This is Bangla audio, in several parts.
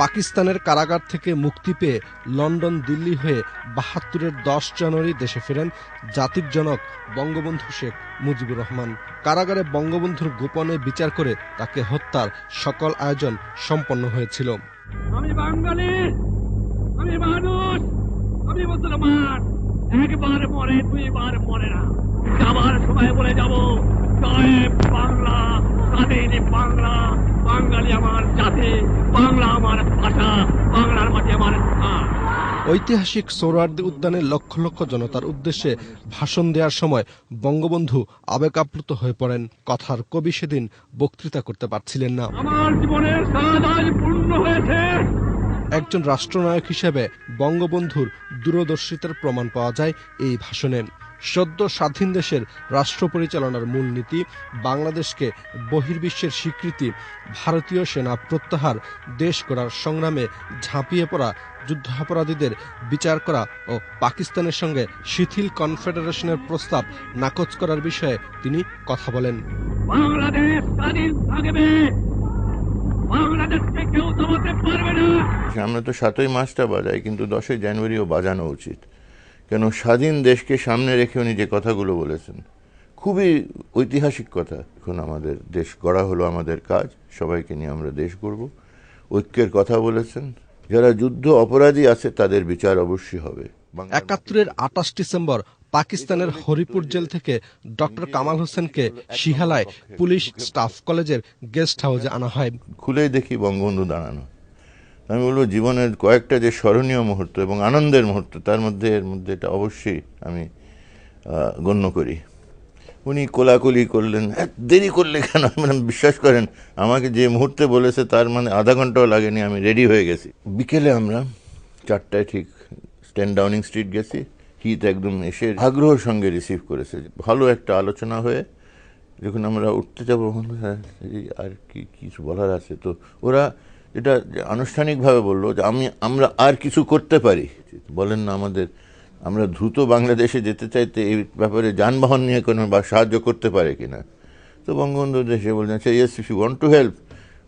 পাকিস্তানের কারাগার থেকে মুক্তি পেয়ে লন্ডন, দিল্লি হয়ে বাহাত্তরের দশ জানুয়ারি দেশে ফেরেন জাতির জনক বঙ্গবন্ধু শেখ মুজিবুর রহমান। কারাগারে বঙ্গবন্ধুর গোপনে বিচার করে তাকে হত্যার সকল আয়োজন সম্পন্ন হয়েছিল। আমি বাঙালি, আমি মানুষ, আমি মুসলমান। একবার দুইবার না। যাবার সময় বলে যাব, জয় বাংলা, স্বাধীন বাংলা, বাঙালি আমার জাতি বাংলা আমার ভাষা বাংলার মাটি আমার স্থান ঐতিহাসিক সোহরাওয়ার্দী উদ্যানে লক্ষ লক্ষ জনতার উদ্দেশ্যে ভাষণ দেওয়ার সময় বঙ্গবন্ধু আবেগ আপ্লুত হয়ে পড়েন। কথার কবি সেদিন বক্তৃতা করতে পারছিলেন না। আমার জীবনের পূর্ণ হয়েছে। একজন রাষ্ট্রনায়ক হিসেবে বঙ্গবন্ধুর দূরদর্শিতার প্রমাণ পাওয়া যায় এই ভাষণে। সদ্য স্বাধীন দেশের রাষ্ট্র পরিচালনার মূলনীতি বাংলাদেশকে বহির্বিশ্বের স্বীকৃতি ভারতীয় সেনা প্রত্যাহার দেশ গড়ার সংগ্রামে ঝাঁপিয়ে পড়া যুদ্ধাপরাধীদের বিচার করা ও পাকিস্তানের সঙ্গে শিথিল কনফেডারেশনের প্রস্তাব নাকচ করার বিষয়ে তিনি কথা বলেন। বাংলাদেশ স্বাধীন থাকবে। বাংলাদেশকে কেউ দমাতে পারবে না। আমরা তো সাতই মাসটা বাজাই কিন্তু দশই জানুয়ারিও বাজানো উচিত। কেন স্বাধীন দেশকে সামনে রেখে উনি যে কথাগুলো বলেছেন। খুবই ঐতিহাসিক কথা। এখন আমাদের দেশ গড়া হলো আমাদের কাজ সবাইকে নিয়ে আমরা দেশ গড়ব। ঐক্যের কথা বলেছেন। যারা যুদ্ধ অপরাধী আছে তাদের বিচার অবশ্যই হবে। একাত্তরের আঠাশ ডিসেম্বর পাকিস্তানের হরিপুর জেল থেকে ডক্টর কামাল হোসেনকে শিহালায় পুলিশ স্টাফ কলেজের গেস্ট হাউসে আনা হয়। খুলেই দেখি বঙ্গবন্ধু দাঁড়ানো। আমি বলব জীবনের কয়েকটা যে স্মরণীয় মুহূর্ত এবং আনন্দের মুহূর্ত তার মধ্যে এর মধ্যে এটা অবশ্যই আমি গণ্য করি। উনি কোলাকুলি করলেন "এত দেরি করলে কেন? বললাম, বিশ্বাস করেন আমাকে যে মুহূর্তে বলেছে তার মানে আধা ঘন্টাও লাগেনি আমি রেডি হয়ে গেছি। বিকেলে আমরা চারটায় ঠিক স্ট্যান্ড ডাউনিং স্ট্রিট গেছি। হিত একদম এসে আগ্রহের সঙ্গে রিসিভ করেছে। ভালো একটা আলোচনা হয়ে যখন আমরা উঠতে যাব হ্যাঁ, আর কি কিছু বলার আছে? তো ওরা এটা আনুষ্ঠানিকভাবে বলল যে আমি, আমরা আর কিছু করতে পারি। বলেন না আমাদের, আমরা দ্রুত বাংলাদেশে যেতে চাইতে এই ব্যাপারে যানবাহন নিয়ে কোনো বা সাহায্য করতে পারে কিনা। তো বঙ্গবন্ধু দেশে বললেন আচ্ছা yes if you want to help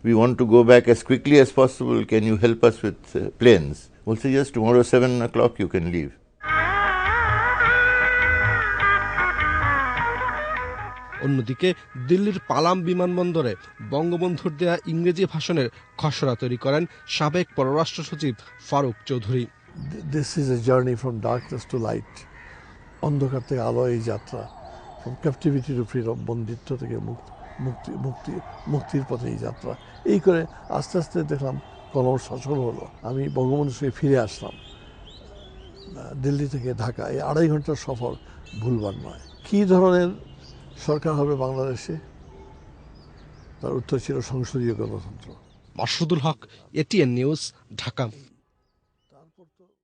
we want to go back as quickly as possible can you help us with planes বলছে yes tomorrow seven o'clock you can leave অন্যদিকে দিল্লির পালাম বিমানবন্দরে বঙ্গবন্ধুর দেয়া ইংরেজি ভাষণের খসড়া তৈরি করেন সাবেক পররাষ্ট্র সচিব Faruk Chowdhury. This is a journey from darkness to light অন্ধকার থেকে আলো এই যাত্রা। ফ্রম ক্যাপটিভিটি টু ফ্রিডম বন্দিত্ব থেকে মুক্তি মুক্তি মুক্তি, মুক্তির পথে এই যাত্রা। এই করে আস্তে আস্তে দেখলাম কলম সচল হলো। আমি বঙ্গবন্ধুর সঙ্গে ফিরে আসলাম। দিল্লি থেকে ঢাকা। এই আড়াই ঘণ্টার সফর ভুলবার নয়। কী ধরনের সরকার হবে বাংলাদেশে। তার উত্তর ছিল সংসদীয় গণতন্ত্র। Masudul Haque ATN news Dhaka.